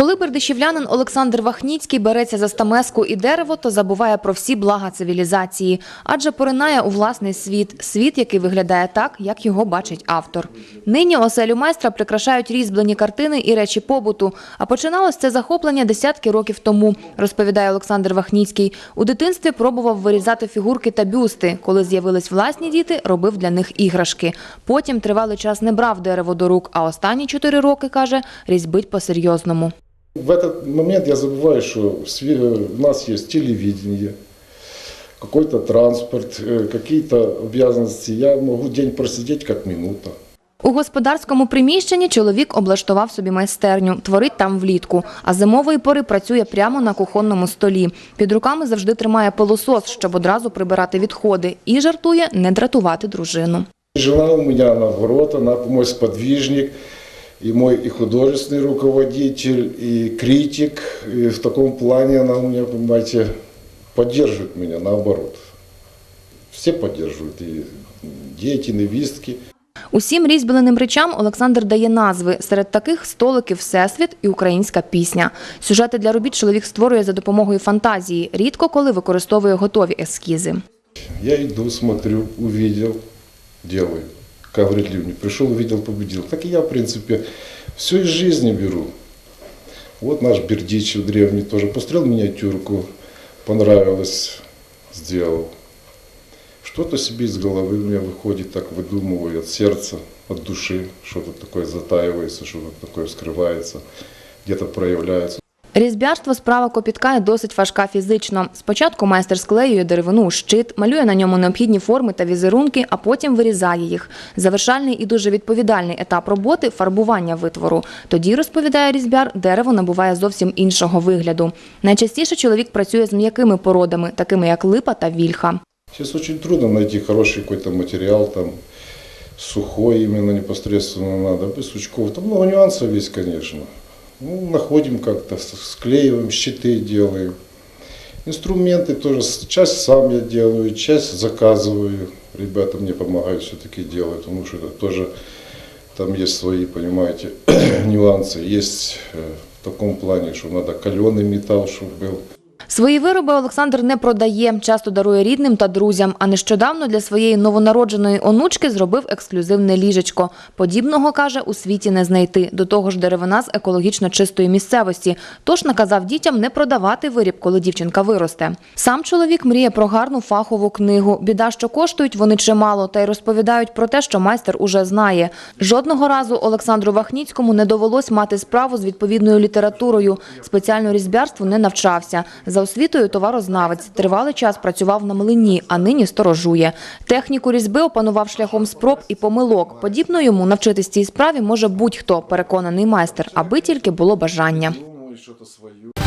Коли бердичівлянин Олександр Вахніцький береться за стамеску і дерево, то забуває про всі блага цивілізації, адже поринає у власний світ, світ, який виглядає так, як його бачить автор. Нині оселю майстра прикрашають різьблені картини і речі побуту. А починалось це захоплення десятки років тому, розповідає Олександр Вахніцький. У дитинстві пробував вирізати фігурки та бюсти. Коли з'явились власні діти, робив для них іграшки. Потім тривалий час не брав дерево до рук, а останні чотири роки, каже, різьбить по-серйозному. В этот момент я забываю, что в све- у нас есть телевидение, какой-то транспорт, э, какие-то обязанности. Я могу день просидеть как минута. У господарському приміщенні чоловік облаштував собі майстерню, творить там влітку, а зимової пори працює прямо на кухонному столі. Під руками завжди тримає пилосос, щоб одразу прибирати відходи, і жартує не дратувати дружину. Жена у меня, наоборот, она мой сподвижник, и мой и художественный руководитель, и критик. И в таком плане она у меня, понимаете, поддерживает меня, наоборот. Все поддерживают, и дети, невестки. Усім різьбленим речам Олександр дає назви. Серед таких столики Всесвіт і українська пісня. Сюжети для робіт чоловік створює за допомогою фантазії, рідко коли використовує готові ескізи. Я иду, смотрю, увидел, делаю. Ливни, пришел, увидел, победил. Так и я, в принципе, все из жизни беру. Вот наш Бердичев древний тоже построил миниатюрку, понравилось, сделал. Что-то себе из головы у меня выходит, так выдумываю, от сердца, от души, что-то такое затаивается, что-то такое вскрывается, где-то проявляется. Різьбярство справа копітка і досить важка фізично. Спочатку майстер склеює деревину у щит, малює на ньому необхідні форми та візерунки, а потім вирізає їх. Завершальний і дуже відповідальний етап роботи фарбування витвору. Тоді, розповідає різьбяр, дерево набуває зовсім іншого вигляду. Найчастіше чоловік працює з м'якими породами, такими як липа та вільха. Сейчас очень трудно найти хороший материал, там, сухой именно непосредственно надо, без сучков. Там много нюансов есть, конечно. Ну, находим как-то, склеиваем, щиты делаем. Инструменты тоже, часть сам я делаю, часть заказываю. Ребята мне помогают все-таки делать, потому что это тоже там есть свои, понимаете, нюансы. Есть э, в таком плане, что надо каленый металл, чтобы был. Свої вироби Олександр не продає, часто дарує рідним та друзям. А нещодавно для своєї новонародженої онучки зробив ексклюзивне ліжечко. Подібного каже, у світі не знайти. До того ж, деревина з екологічно чистої місцевості. Тож наказав дітям не продавати виріб, коли дівчинка виросте. Сам чоловік мріє про гарну фахову книгу. Біда, що коштують вони чимало, та й розповідають про те, що майстер уже знає. Жодного разу Олександру Вахніцькому не довелось мати справу з відповідною літературою. Спеціально різьбярству не навчався. За освітою товарознавець. Тривалий час працював на млині, а нині сторожує. Техніку різьби опанував шляхом спроб і помилок. Подібно йому навчитись цій справі може будь-хто, переконаний майстер, аби тільки було бажання. Думаю, что-то свое.